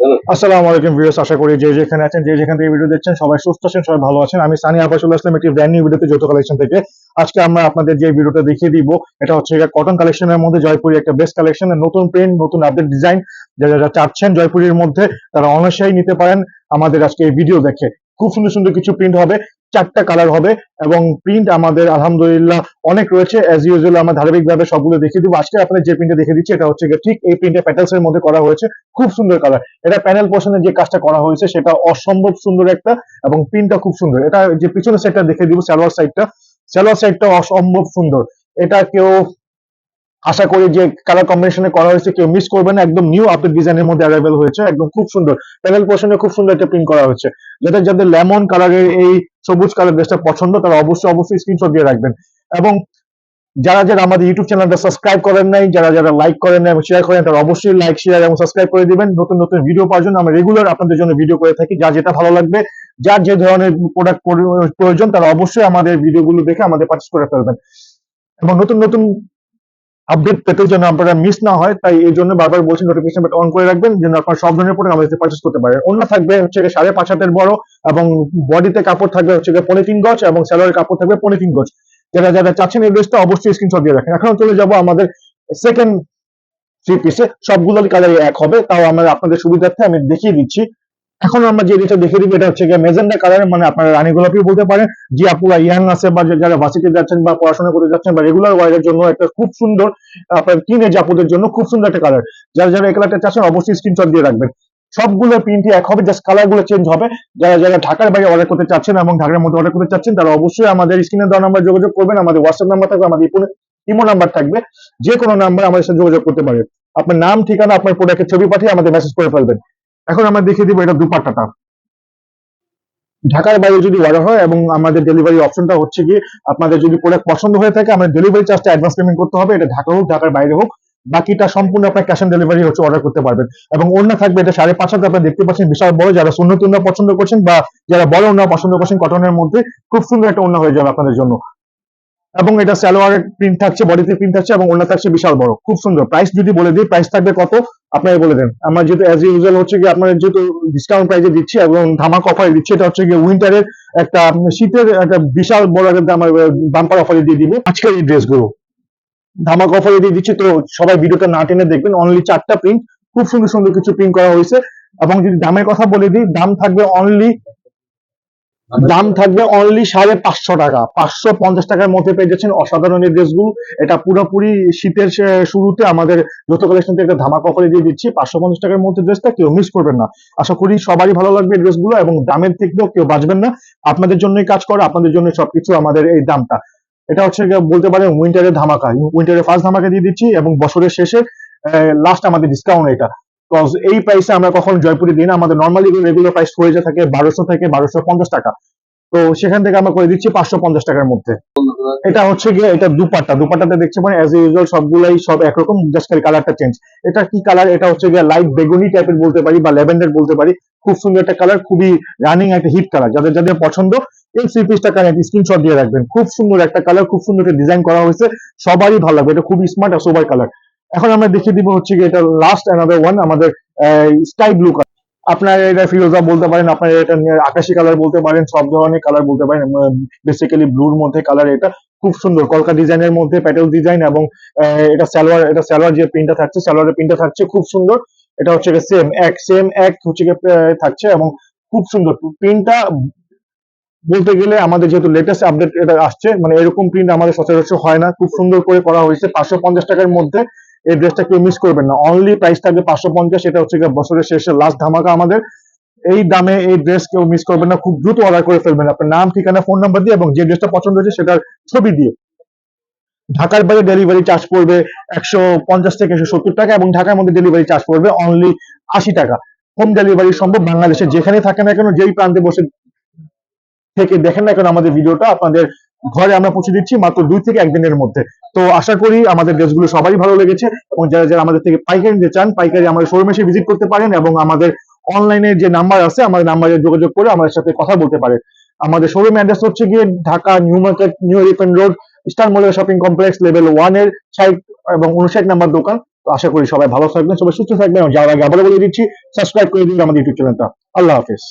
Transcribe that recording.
আসসালামু আলাইকুম ভিউয়ার্স, আশা করি যে যেখানে আছেন, যে যেখান থেকে ভিডিও দেখছেন, সবাই সুস্থ আছেন, সবাই ভালো আছেন। আমি সানি আফাসুল আসলাম একটি ব্র্যান্ড নিউ ভিডিওতে যৌথ কালেকশন থেকে। আজকে আমরা আপনাদের যে ভিডিওটা দেখিয়ে দিব, এটা হচ্ছে কটন কালেকশনের মধ্যে জয়পুরি একটা বেস্ট কালেকশন নতুন প্রিন্ট নতুন আপডেট ডিজাইন যারা যারা চাচ্ছেন জয়পুরির মধ্যে, তারা অনায়াসেই নিতে পারেন। আমাদের আজকে এই ভিডিও দেখে। খুব সুন্দর সুন্দর কিছু প্রিন্ট হবে। চারটা কালার হবে এবং প্রিন্ট আমাদের আলহামদুলিল্লাহ অনেক রয়েছে। অ্যাজ ইউজুয়াল আমরা ধারাবাহিকভাবে সবগুলো দেখিয়ে দিব। আজকে আপনাদের যে প্রিন্টে দেখে দিচ্ছি, এটা হচ্ছে ঠিক এই প্রিন্টে প্যাটেলস এর মধ্যে করা হয়েছে। খুব সুন্দর কালার এটা প্যানেল পোর্শনের যে কাজটা করা হয়েছে, সেটা অসম্ভব সুন্দর একটা এবং প্রিন্টটা খুব সুন্দর। এটা যে পিছনের সাইডটা দেখে দিব সালোয়ার সাইডটা সালোয়ার সাইডটা অসম্ভব সুন্দর। এটা কেউ আশা করি যে কালার কম্বিনেশনে করা হয়েছে, কেউ মিস করবে না। একদম নিউ আপডেট ডিজাইনের মধ্যে অ্যাভেলেবল হয়েছে। একদম খুব সুন্দর। প্যানেল পোর্শনে খুব সুন্দর একটা প্রিন্ট করা হয়েছে। যাদের যাদের লেমন কালারের এই সবুজ কালার ড্রেসটা পছন্দ, তারা অবশ্যই অবশ্যই স্ক্রিনশট দিয়ে রাখবেন। এবং যারা যারা আমাদের ইউটিউব চ্যানেলটা সাবস্ক্রাইব করেন নাই, যারা যারা লাইক করেন নাই এবং শেয়ার করেন তারা অবশ্যই লাইক শেয়ার এবং সাবস্ক্রাইব করে দিবেন। নতুন নতুন ভিডিও পাওয়ার জন্য আমরা রেগুলার আপনাদের জন্য ভিডিও করে থাকি, যা যেটা ভালো লাগবে যার যে ধরনের প্রোডাক্ট প্রয়োজন, তারা অবশ্যই আমাদের ভিডিওগুলো দেখে আমাদের পার্চেস করে ফেলবেন। এবং নতুন নতুন আপডেট পেতে যেন আপনারা মিস না হয়, তাই এই জন্য বারবার বলছি নোটিফিকেশন অন করে রাখবেন, যেন আপনার সব ধরনের প্রোডাক্ট আমাদের পার্চেস করতে পারেন। অন্য থাকবে হচ্ছে সাড়ে পাঁচ হাতের বড় এবং বডিতে কাপড় থাকবে হচ্ছে পলিথিন গজ এবং স্যালোয়ারের কাপড় থাকবে পলিথিন গজ যারা যারা চাচ্ছেন এই ড্রেসটা অবশ্যই স্ক্রিনশট দিয়ে রাখেন। এখন চলে যাব আমাদের সেকেন্ড থ্রি পিসে সবগুলোর কালার এক হবে, তাও আমরা আপনাদের সুবিধার্থে আমি দেখিয়ে দিচ্ছি। এখন আমরা যে যেটা দেখে দিব, এটা হচ্ছে গিয়ে মেজেন্ডা কালার মানে আপনারা রানী গোলাপিও বলতে পারেন, যে আপুরা ইয়াং আছে বা যারা ভার্সিটি যাচ্ছেন বা পড়াশোনা করতে যাচ্ছেন বা রেগুলার ওয়ার্কের জন্য একটা খুব সুন্দর, আপনার টিনেজ আপুদের জন্য খুব সুন্দর একটা কালার যারা যারা এই কালারটা চাচ্ছেন, অবশ্যই স্ক্রিনশট দিয়ে রাখবেন। সবগুলো প্রিন্টই এক হবে জাস্ট কালারগুলো চেঞ্জ হবে। যারা যারা ঢাকার বাইরে অর্ডার করতে চাচ্ছেন এবং ঢাকার মধ্যে অর্ডার করতে চাচ্ছেন, তারা অবশ্যই আমাদের স্ক্রিনে দেওয়া নাম্বার যোগাযোগ করবেন। আমাদের হোয়াটসঅ্যাপ নাম্বার থাকবে, আমাদের ইমো নাম্বার থাকবে। যে কোনো নাম্বার আমাদের সাথে যোগাযোগ করতে পারেন। আপনার নাম, ঠিকানা, আপনার প্রোডাক্টের ছবি পাঠিয়ে আমাদের মেসেজ করে ফেলবেন। এখন আমরা দেখিয়ে দিব এটা দুপাট্টাটা। ঢাকার বাইরে যদি অর্ডার হয় এবং আমাদের ডেলিভারি অপশনটা হচ্ছে কি, আপনাদের যদি প্রোডাক্ট পছন্দ হয়ে থাকে আমাদের ডেলিভারি চার্জটা অ্যাডভান্স পেমেন্ট করতে হবে, এটা ঢাকা হোক, ঢাকার বাইরে হোক। বাকিটা সম্পূর্ণ আপনার ক্যাশ অন ডেলিভারি হচ্ছে অর্ডার করতে পারবেন। এবং অন্য থাকবে এটা সাড়ে পাঁচ হাজার দেখতে পাচ্ছেন বিশাল বড়, যারা সুন্নত উন্না পছন্দ করছেন বা যারা বড় উন্না পছন্দ করছেন কটনের মধ্যে খুব সুন্দর একটা উন্না হয়ে যাবে আপনাদের জন্য। এবং এটা সালোয়ারের প্রিন্ট থাকছে বডিতে প্রিন্ট থাকছে এবং অন্য থাকছে বিশাল বড়, খুব সুন্দর। প্রাইস যদি বলে দিই প্রাইস থাকবে কত? আপনারা বলে দেন। আমরা যেহেতু অ্যাজ ইউজুয়াল হচ্ছে কি আপনার যেহেতু ডিসকাউন্ট প্রাইসে দিচ্ছি এবং ধামাক অফারে দিচ্ছি, এটা হচ্ছে গিয়ে উইন্টারের একটা শীতের একটা বিশাল বড় একটা আমার বাম্পার অফারে দিয়ে দিব। আজকের এই ড্রেসগুলো ধামাক অফারে দিয়ে দিচ্ছি, তো সবাই ভিডিওটা না টেনে দেখবেন। অনলি চারটা প্রিন্ট খুব সুন্দর সুন্দর কিছু প্রিন্ট করা হয়েছে। এবং যদি দামের কথা বলে দিই, দাম থাকবে অনলি দাম থাকবে অনলি সাড়ে পাঁচশো টাকা। পাঁচশো পঞ্চাশ টাকার মধ্যে পেয়ে যাচ্ছেন অসাধারণ এই ড্রেসগুলো এটা পুরোপুরি শীতের শুরুতে আমাদের যৌথ কালেকশন থেকে একটা ধামাক অফারে দিয়ে দিচ্ছি। পাঁচশো পঞ্চাশ টাকার মধ্যে ড্রেসটা কেউ মিস করবেন না। আশা করি সবারই ভালো লাগবে ড্রেসগুলো এবং দামের থেকেও কেউ বাঁচবেন না। আপনাদের জন্যই কাজ করে, আপনাদের জন্য সবকিছু আমাদের এই দামটা। এটা হচ্ছে বলতে পারেন উইন্টারের ধামাকা। উইন্টারের ফার্স্ট ধামাকা দিয়ে দিচ্ছি এবং বছরের শেষে লাস্ট আমাদের ডিসকাউন্ট এটা। Cause এই প্রাইসে আমরা কখন জয়পুরে দিই না। আমাদের নর্মালি রেগুলার প্রাইস হয়ে যায় থাকে, বারোশো থেকে বারোশো পঞ্চাশ টাকা। তো সেখান থেকে আমরা করে দিচ্ছি পাঁচশো পঞ্চাশ টাকার মধ্যে। এটা হচ্ছে গিয়ে, এটা দুপাট্টা। দুপাট্টাতে দেখতে পারেন অ্যাজ ইউজুয়াল সবগুলাই সব একরকম জাস্ট খালি কালারটা চেঞ্জ এটা কি কালার এটা হচ্ছে গিয়ে লাইট বেগুনি টাইপের বলতে পারি, বা ল্যাভেন্ডার বলতে পারি। খুব সুন্দর একটা কালার খুবই রানিং একটা হিট কালার যাদের যাদের পছন্দ, এই থ্রি পিসটা কালার স্ক্রিনশট দিয়ে রাখবেন। খুব সুন্দর একটা কালার খুব সুন্দর একটা ডিজাইন করা হয়েছে। সবারই ভালো লাগবে। এটা খুবই স্মার্ট আর সোবার কালার এখন আমরা দেখিয়ে দিব হচ্ছে কি এটা লাস্ট অ্যানাদার ওয়ান আমাদের স্কাই ব্লু কালার আপনার এটা ফিরোজা বলতে পারেন, আপনার এটা আকাশি কালার বলতে পারেন, সব ধরনের কালার বলতে পারেন বেসিক্যালি ব্লুর মধ্যে কালার এটা খুব সুন্দর। কলকা ডিজাইনের মধ্যে প্যাটেল ডিজাইন এবং এটা সালোয়ার এটা সালোয়ার যে প্রিন্টটা থাকছে সালোয়ারের প্রিন্টটা থাকছে খুব সুন্দর। এটা হচ্ছে সেম এক সেম এক হচ্ছে থাকছে এবং খুব সুন্দর। প্রিন্টটা বলতে গেলে আমাদের যেহেতু লেটেস্ট আপডেট এটা আসছে মানে এরকম প্রিন্ট আমাদের সচরাচর হয় না। খুব সুন্দর করে করা হয়েছে। পাঁচশো পঞ্চাশ টাকার মধ্যে এই ড্রেসটা কেউ মিস করবেন না। অনলি প্রাইস থাকবে পাঁচশো পঞ্চাশ, এটা হচ্ছে বছরের শেষে লাস্ট ধামাকা আমাদের। এই দামে এই ড্রেস কেউ মিস করবেন না, খুব দ্রুত অর্ডার করে ফেলবেন। আপনার নাম, ঠিকানা ফোন নাম্বার দিয়ে এবং যে ড্রেসটা পছন্দ হয়েছে সেটার ছবি দিয়ে। ঢাকার বাইরে ডেলিভারি চার্জ পড়বে একশো পঞ্চাশ থেকে একশো সত্তর টাকা এবং ঢাকার মধ্যে ডেলিভারি চার্জ পড়বে অনলি আশি টাকা। হোম ডেলিভারি সম্ভব বাংলাদেশে যেখানে থাকে না কেন, যেই প্রান্তে বসে থেকে দেখেন না কেন আমাদের ভিডিওটা আপনাদের ঘরে আমরা পৌঁছে দিচ্ছি মাত্র দুই থেকে একদিনের মধ্যে। তো আশা করি আমাদের ড্রেসগুলো সবাই ভালো লেগেছে এবং যারা যারা আমাদের থেকে পাইকারি নিতে চান, পাইকারি আমাদের শোরুমে এসে ভিজিট করতে পারেন এবং আমাদের অনলাইনে যে নাম্বার আছে, আমাদের নাম্বারে যোগাযোগ করে আমাদের সাথে কথা বলতে পারেন। আমাদের শোরুম অ্যাড্রেস হচ্ছে গিয়ে Dhaka new market, new elephant road, star মলের শপিং কমপ্লেক্স লেভেল ওয়ানের সাইড এবং উনষাট নাম্বার দোকান। তো আশা করি সবাই ভালো থাকবেন, সবাই সুস্থ থাকবেন যাওয়ার আগে আবারও বলে দিচ্ছি সাবস্ক্রাইব করে দিন আমাদের ইউটিউব চ্যানেলটা আল্লাহ হাফেজ।